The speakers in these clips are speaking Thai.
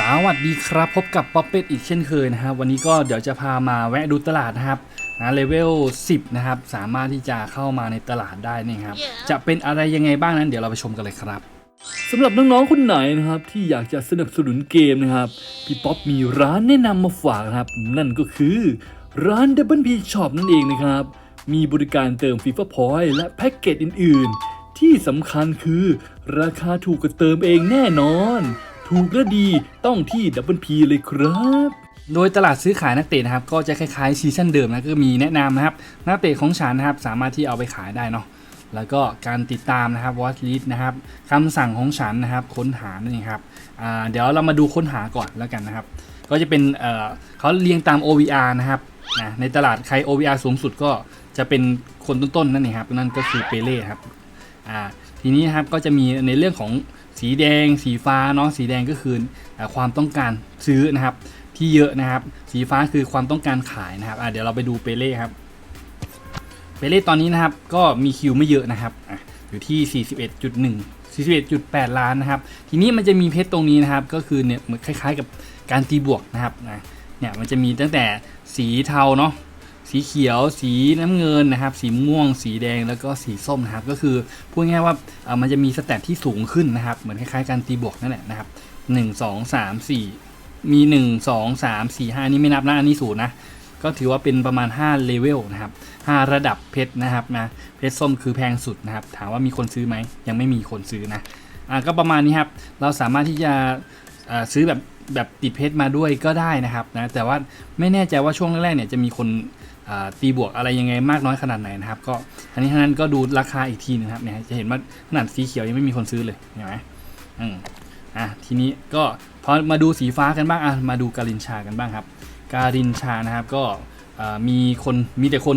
สวัสดีครับ พบกับป๊อปเป็ดอีกเช่นเคยนะครับ วันนี้ก็เดี๋ยวจะพามาแวะดูตลาดนะครับนะเลเวล 10 นะครับ สามารถที่จะเข้ามาในตลาดได้นี่ครับจะเป็นอะไรยังไงบ้างนั้น เดี๋ยวเราไปชมกันเลยครับสำหรับน้องๆคนไหนนะครับ ที่อยากจะสนับสนุนเกมนะครับ พี่ป๊อปมีร้านแนะนำมาฝากนะครับ นั่นก็คือร้าน Double P Shop นั่นเองนะครับ มีบริการเติม FIFA Point และแพ็กเกจอื่น ๆ ที่สำคัญคือราคาถูกกว่าเติมเองแน่นอน ถูกและดีต้องที่ Double P เลยครับโดยตลาดซื้อขายนักเตะนะครับก็จะคล้ายๆซีซั่นเดิมนะก็มีแนะนำนะครับนักเตะของฉันนะครับสามารถที่เอาไปขายได้เนาะแล้วก็การติดตามนะครับวอ t ลิสนะครับคำสั่งของฉันนะครับค้นหานั่นเองครับเดี๋ยวเรามาดูค้นหาก่อนแล้วกันนะครับ ก็จะเป็นเเขาเรียงตาม OVR นะครับนะในตลาดใคร OVR สูงสุดก็จะเป็นคนต้นๆนั่นเองครับนั่นก็คือเปเล่ครับ ทีนี้ครับก็จะมีในเรื่องของสีแดง สีฟ้าเนาะสีแดงก็คือความต้องการซื้อนะครับ ที่เยอะนะครับ สีฟ้าคือความต้องการขายนะครับเดี๋ยวเราไปดูเปเล่ครับเปเล่ตอนนี้นะครับก็มีคิวไม่เยอะนะครับออยู่ที่ 41.1 41.8 ล้านนะครับ ทีนี้มันจะมีเพชรตรงนี้นะครับ ก็คือเนี่ยเหมือนคล้ายๆกับการตีบวกนะครับนะเนี่ยมันจะมีตั้งแต่สีเทาเนาะ สีเขียว สีน้ำเงินนะครับ สีม่วง สีแดงแล้วก็สีส้มนะครับ ก็คือพูดง่ายๆว่ามันจะมีสแตทที่สูงขึ้นนะครับ เหมือนคล้ายๆการตีบวกนั่นแหละนะครับ1 2 3 4มี1 2 3 4 5นี่ไม่นับนะอันนี้ศูนย์นะก็ถือว่าเป็นประมาณ5เลเวลนะครับ5ระดับเพชรนะครับนะเพชรส้มคือแพงสุดนะครับ ถามว่ามีคนซื้อไหมยังไม่มีคนซื้อนะอะก็ประมาณนี้ครับ เราสามารถที่จะซื้อแบบแบบติดเพชรมาด้วยก็ได้นะครับนะแต่ว่าไม่แน่ใจว่าช่วงแรกๆเนี่ยจะมีคน ตีบวกอะไรยังไงมากน้อยขนาดไหนนะครับ ก็อันนี้ทั้งนั้นก็ดูราคาอีกทีนะครับเนี่ยจะเห็นว่าขนาดสีเขียวยังไม่มีคนซื้อเลยเห็นไหมอืมอะทีนี้ก็พอมาดูสีฟ้ากันบ้างอะมาดูการินชากันบ้างครับ การินชานะครับก็มีคนมีแต่คน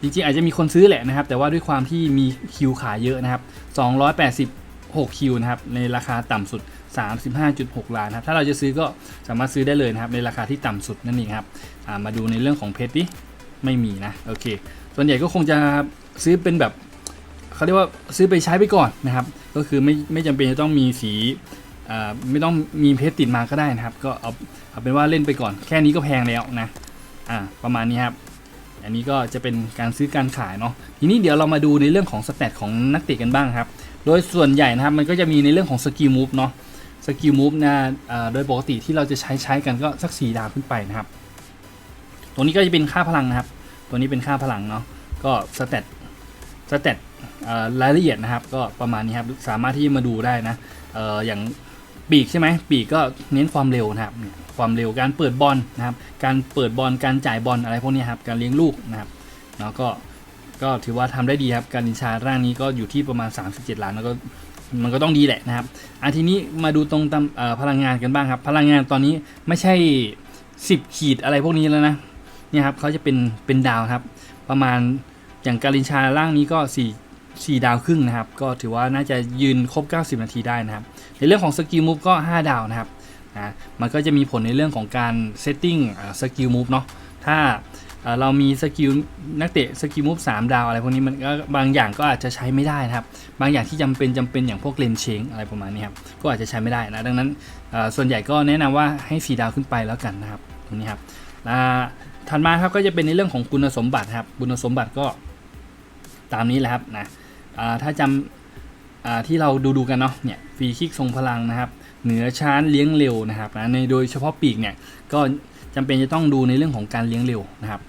จริงๆอาจจะมีคนซื้อแหละนะครับ แต่ว่าด้วยความที่มีคิวขายเยอะนะครับ 286 คิวนะครับในราคาต่ำสุด 35.6 ล้านครับถ้าเราจะซื้อก็สามารถซื้อได้เลยนะครับในราคาที่ต่ำสุดนั่นเองครับมาดูในเรื่องของเพชรดิ ไม่มีนะโอเค ส่วนใหญ่ก็คงจะซื้อเป็นแบบเขาเรียกว่าซื้อไปใช้ไปก่อนนะครับ ก็คือไม่ไม่จำเป็นจะต้องมีสีไม่ต้องมีเพชรติดมาก็ได้นะครับ ก็เอาเอาเป็นว่าเล่นไปก่อน แค่นี้ก็แพงแล้วนะอ่าประมาณนี้ครับอันนี้ก็จะเป็นการซื้อการขายเนาะทีนี้เดี๋ยวเรามาดูในเรื่องของสแตทของนักเตะกันบ้างครับ โดยส่วนใหญ่นะครับมันก็จะมีในเรื่องของสกิลมูฟเนาะสกิลมูฟนะโดยปกติที่เราจะใช้ใช้กันก็สัก 4 ดาวขึ้นไปนะครับ รงนี้ก็จะเป็นค่าพลังนะครับ ตัวนี้เป็นค่าพลังเนาะ ก็สแตทสแตทอ่ารายละเอียดนะครับ ก็ประมาณนี้ครับ สามารถที่จะมาดูได้นะอออย่างปีกใช่ไหม ปีกก็เน้นความเร็วนะครับ ความเร็ว การเปิดบอลนะครับ การเปิดบอล การจ่ายบอลอะไรพวกนี้ครับ การเลี้ยงลูกนะครับเนาะก็ก็ถือว่าทำได้ดีครับ การดินชาร่างนี้ก็อยู่ที่ประมาณ 37 ล้านแล้วก็มันก็ต้องดีแหละนะครับอันทีนี้มาดูตรงตำเอ่อพลังงานกันบ้างครับ พลังงานตอนนี้ไม่ใช่ 10 ขีดอะไรพวกนี้แล้วนะ เนี่ยครับเขาจะเป็นเป็นดาวครับ ประมาณอย่างการินชาร่างนี้ก็4 4ดาวครึ่งนะครับ ก็ถือว่าน่าจะยืนครบ 90 นาทีได้นะครับ ในเรื่องของสกิลมูฟก็ 5 ดาวนะครับนะมันก็จะมีผลในเรื่องของการเซตติ้งสกิลมูฟเนาะถ้าเรามีสกิลนักเตะสกิลมูฟสามดาวอะไรพวกนี้มันก็บางอย่างก็อาจจะใช้ไม่ได้นะครับ บางอย่างที่จำเป็นจำเป็นอย่างพวกเลนเชงอะไรประมาณนี้ครับก็อาจจะใช้ไม่ได้นะดังนั้นส่วนใหญ่ก็แนะนำว่าให้สีดาวขึ้นไปแล้วกันนะครับตรงนี้ครับ ถัดมาครับก็จะเป็นในเรื่องของคุณสมบัติครับ คุณสมบัติก็ตามนี้แหละครับนะถ้าจำที่เราดูดูกันเนาะเนี่ยฟรีคิกทรงพลังนะครับ เหนือชานเลี้ยงเร็วนะครับนะในโดยเฉพาะปีกเนี่ยก็จำเป็นจะต้องดูในเรื่องของการเลี้ยงเร็วนะครับ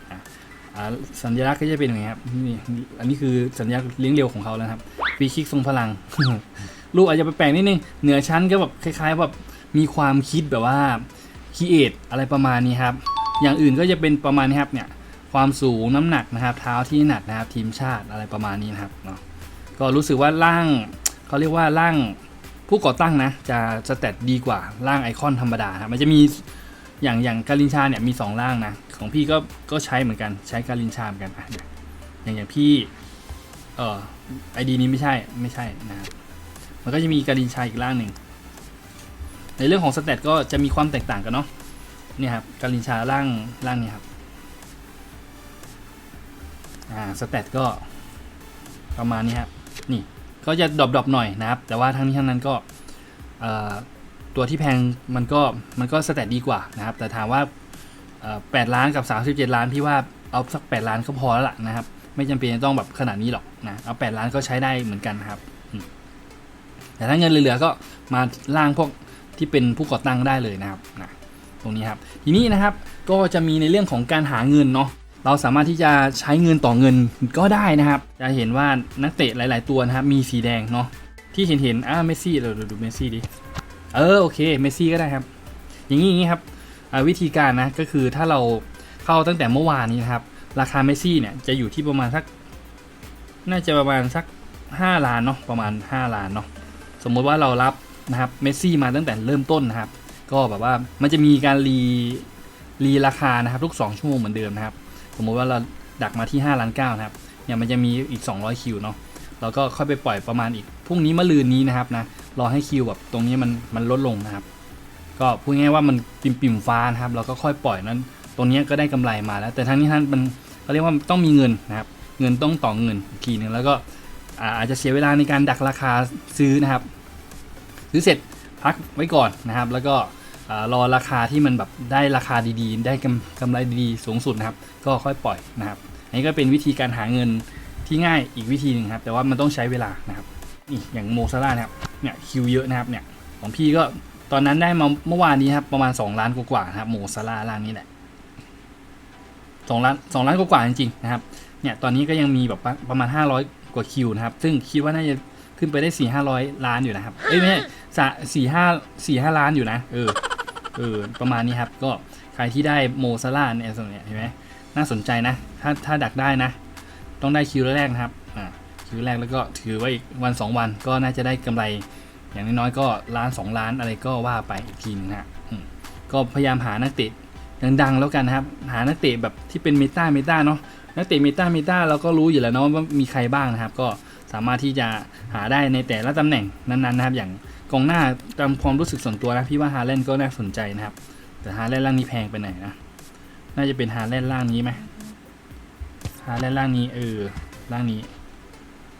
สัญลักษณ์ก็จะเป็นอย่างไงครับนี่อันนี้คือสัญลักษณ์เลี้ยงเร็วของเขาแล้วครับฟรีคิกทรงพลังลูกอาจจะไปแปลกนิดนึงเหนือชั้นก็แบบคล้ายๆแบบมีความคิดแบบว่าคีเอทอะไรประมาณนี้ครับ อย่างอื่นก็จะเป็นประมาณนี้ครับเนี่ยความสูงน้ำหนักนะครับ เท้าที่หนักนะครับทีมชาติอะไรประมาณนี้นะครับเนาะก็รู้สึกว่าร่างเขาเรียกว่าร่างผู้ก่อตั้งนะจะสเตตดีกว่าร่างไอคอนธรรมดาครับมันจะมีอย่างอย่างการินชาเนี่ยมี 2 ร่างนะของพี่ก็ก็ใช้เหมือนกันใช้การินชาเหมือนกันอะเดี๋ยวอย่างอย่างพี่เออไอดีนี้ไม่ใช่ไม่ใช่นะครับมันก็จะมีการินชาอีกร่างหนึ่งในเรื่องของสเตตก็จะมีความแตกต่างกันเนาะ เนี่ยครับการินชาร่างร่างนี้ครับอ่าสเตตก็ประมาณนี้ครับนี่ก็จะดรอปๆหน่อยนะครับ แต่ว่าทั้งนี้ทั้งนั้นก็เอ่อตัวที่แพงมันก็มันก็สแตทดีกว่านะครับ แต่ถามว่าเอ่อ8ล้านกับ 37 ล้านพี่ว่าเอาสัก 8 ล้านก็พอแล้วล่ะนะครับ ไม่จำเป็นต้องแบบขนาดนี้หรอกนะเอา 8 ล้านก็ใช้ได้เหมือนกันครับแต่ถ้าเงินเหลือๆก็มาล่างพวกที่เป็นผู้ก่อตั้งได้เลยนะครับนะ ตรงนี้ครับทีนี้นะครับก็จะมีในเรื่องของการหาเงินเนาะเราสามารถที่จะใช้เงินต่อเงินก็ได้นะครับ จะเห็นว่านักเตะหลาย ๆ ตัวนะครับมีสีแดงเนาะที่เห็นเห็นอ่าเมสซี่เราดูเมสซี่ดิเออโอเคเมสซี่ก็ได้ครับ อย่างนี้อย่างนี้ครับวิธีการนะก็คือถ้าเราเข้าตั้งแต่เมื่อวานนี้นะครับ ราคาเมสซี่เนี่ยจะอยู่ที่ประมาณสัก น่าจะประมาณสัก 5 ล้านเนาะประมาณ 5 ล้านเนาะสมมุติว่าเรารับนะครับเมสซี่มาตั้งแต่เริ่มต้นนะครับ ก็แบบว่ามันจะมีการรีรีราคานะครับทุก 2 ชั่วโมงเหมือนเดิมนะครับ สมมุติว่าเราดักมาที่5ล้าน9นะครับเนี่ยมันจะมีอีก 200 คิวเนาะเราก็ค่อยไปปล่อยประมาณอีกพรุ่งนี้มะรืนนี้นะครับนะรอให้คิวแบบตรงนี้มันมันลดลงนะครับ ก็พูดง่ายว่ามันปิ่มปิ่มฟ้านะครับเราก็ค่อยปล่อยนั้น ตรงนี้ก็ได้กำไรมาแล้ว แต่ทั้งนี้ท่านมันเขาเรียกว่าต้องมีเงินนะครับ เงินต้องต่อเงินอีกทีหนึงแล้วก็อาจจะเสียเวลาในการดักราคาซื้อนะครับ ซื้อเสร็จพักไว้ก่อนนะครับ แล้วก็ รอราคาที่มันแบบได้ราคาดีๆ ได้กำกำไรดีสูงสุดนะครับ ก็ค่อยปล่อยนะครับ อันนี้ก็เป็นวิธีการหาเงินที่ง่ายอีกวิธีหนึ่งครับ แต่ว่ามันต้องใช้เวลานะครับนี่อย่างโมซาร่านะครับเนี่ยคิวเยอะนะครับเนี่ยของพี่ก็ตอนนั้นได้มาเมื่อวานนี้ครับประมาณ 2 ล้านกว่าๆครับโมซาร่าล่างนี้แหละสองล้านสองล้านกว่าจริงๆนะครับเนี่ยตอนนี้ก็ยังมีแบบประมาณ 500 กว่าคิวนะครับ ซึ่งคิดว่าน่าจะขึ้นไปได้4 5 0 0ล้านอยู่นะครับเอ้ยไม่ใช่สี่ห้าสี่ห้าล้านอยู่นะเออ เออประมาณนี้ครับ ก็ใครที่ได้โมซาร่าเนี่ยส่วนเนี่ยเห็นไหมน่าสนใจนะ ถ้าถ้าดักได้นะ ต้องได้คิวแรกนะครับอ่าคิวแรกแล้วก็ถือไว้อีกวัน 2 วันก็น่าจะได้กำไร อย่างน้อยๆก็ล้าน2ล้านอะไรก็ว่าไปอีกทีนึงนะฮะก็พยายามหานักเตะดังๆแล้วกันนะครับ หานักเตะแบบที่เป็นเมตาเมตาเนาะนักเตะเมตาเมตาเราก็รู้อยู่แล้วเนาะว่ามีใครบ้างนะครับ ก็สามารถที่จะหาได้ในแต่ละตำแหน่งนั้นๆนะครับ อย่าง กองหน้าตามความรู้สึกส่วนตัวนะพี่ว่าฮาแลนด์ก็น่าสนใจนะครับ แต่ฮาแลนด์ล่างนี้แพงไปไหนอยนะ น่าจะเป็นฮาแลนด์ล่างนี้ไหมฮาแลนด์ล่างนี้เออล่างนี้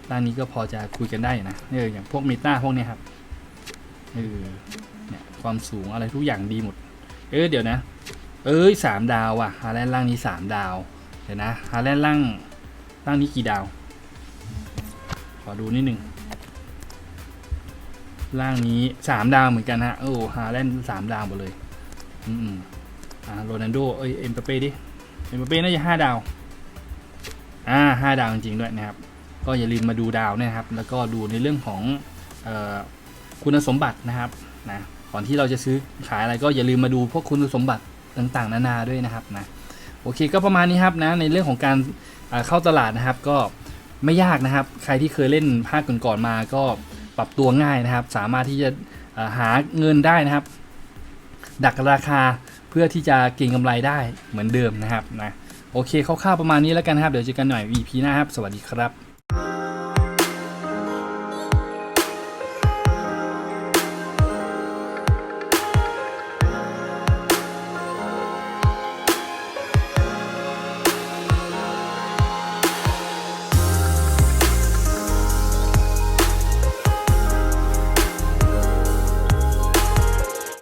ด้านนี้ก็พอจะคุยกันได้นะเอออย่างพวกเมตาพวกเนี้ยครับเออเนี่ยความสูงอะไรทุกอย่างดีหมด เออเดี๋ยวนะ เอ้ยสามดาวว่ะฮาแลนด์ล่างนี้สามดาวเดี๋ยวนะฮาแลนด์ล่างล่างนี้กี่ดาว ขอดูนิดหนึ่ง ล่างนี้สามดาวเหมือนกันฮะโอ้ฮาแลนด์สามดาวหมดเลย อืมอ่าโรนัลโดเอ้ยเอ็มเปเป้ดิเอ็มเปเป้น่าจะห้าดาว อ่าห้าดาวจริงๆด้วยนะครับ ก็อย่าลืมมาดูดาวนะครับ แล้วก็ดูในเรื่องของออคุณสมบัตินะครับนะก่อนที่เราจะซื้อขายอะไรก็อย่าลืมมาดูพวกคุณสมบัติต่างๆ นานาด้วยนะครับนะโอเคก็ประมาณนี้ครับนะในเรื่องของการเข้าตลาดนะครับ ก็ไม่ยากนะครับ ใครที่เคยเล่นภาคก่อนๆมาก็ ปรับตัวง่ายนะครับ สามารถที่จะหาเงินได้นะครับ ดักราคาเพื่อที่จะเก็งกำไรได้เหมือนเดิมนะครับนะโอเคคร่าวๆประมาณนี้แล้วกันนะครับ เดี๋ยวเจอกันหน่อย EP หน้าครับ สวัสดีครับ